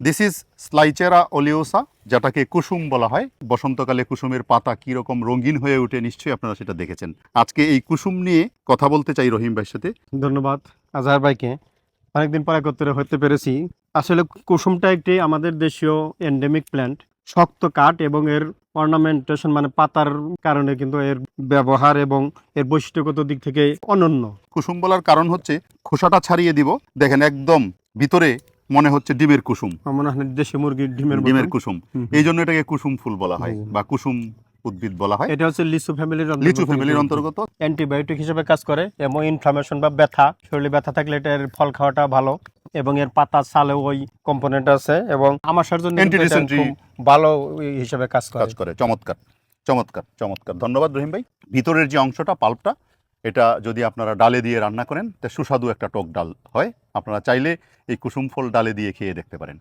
This is স্লাইচেরা ওলিওসা যেটাকে কুসুম বলা হয়। বসন্তকালে কুসুমের পাতা কীরকম রঙিন হয়ে ওঠে নিশ্চয়ই আপনারা সেটা দেখেছেন। আজকে এই কুসুম নিয়ে কথা বলতে চাই রহিম ভাইয়ের সাথে। ধন্যবাদ আজহার ভাইকে। অনেকদিন পর একত্রে হতে পেরেছি। আসলে কুসুমটা একটি আমাদের দেশীয় এন্ডেমিক প্ল্যান্ট শক্ত কাঠ এবং এর অর্নামেন্টেশন মানে পাতার কারণে কিন্তু এর ব্যবহার এবং এর বৈশিষ্ট্যগত দিক থেকে অনন্য। কুসুম বলার কারণ হচ্ছে খোসাটা ছাড়িয়ে দিব। দেখেন একদম ভিতরে মনে হচ্ছে ডিমের কুসুম। মনে হয় দেশি মুরগির ডিমের ডিমের কুসুম। এই জন্য এটাকে কুসুম ফুল বলা হয় বা কুসুম উদ্ভিদ বলা হয়। এটা হচ্ছে লিচু ফ্যামিলির লিচু ফ্যামিলির অন্তর্গত। অ্যান্টিবায়োটিক হিসেবে কাজ করে এবং ইনফ্লামেশন বা ব্যথা শরীরে ব্যথা থাকলে এটার ফল খাওয়াটা ভালো এবং এর পাতা ছালে ওই কম্পোনেন্ট আছে এবং আমাশার জন্য ভালো হিসেবে কাজ করে। কাজ করে। চমৎকার চমৎকার চমৎকার। ধন্যবাদ রহিম ভাই। ভিতরের যে অংশটা পাল্পটা এটা যদি আপনারা ডালে দিয়ে রান্না করেন, তা সুস্বাদু একটা টক ডাল হয়। আপনারা চাইলে এই কুসুম ফল ডালে দিয়ে খেয়ে দেখতে পারেন।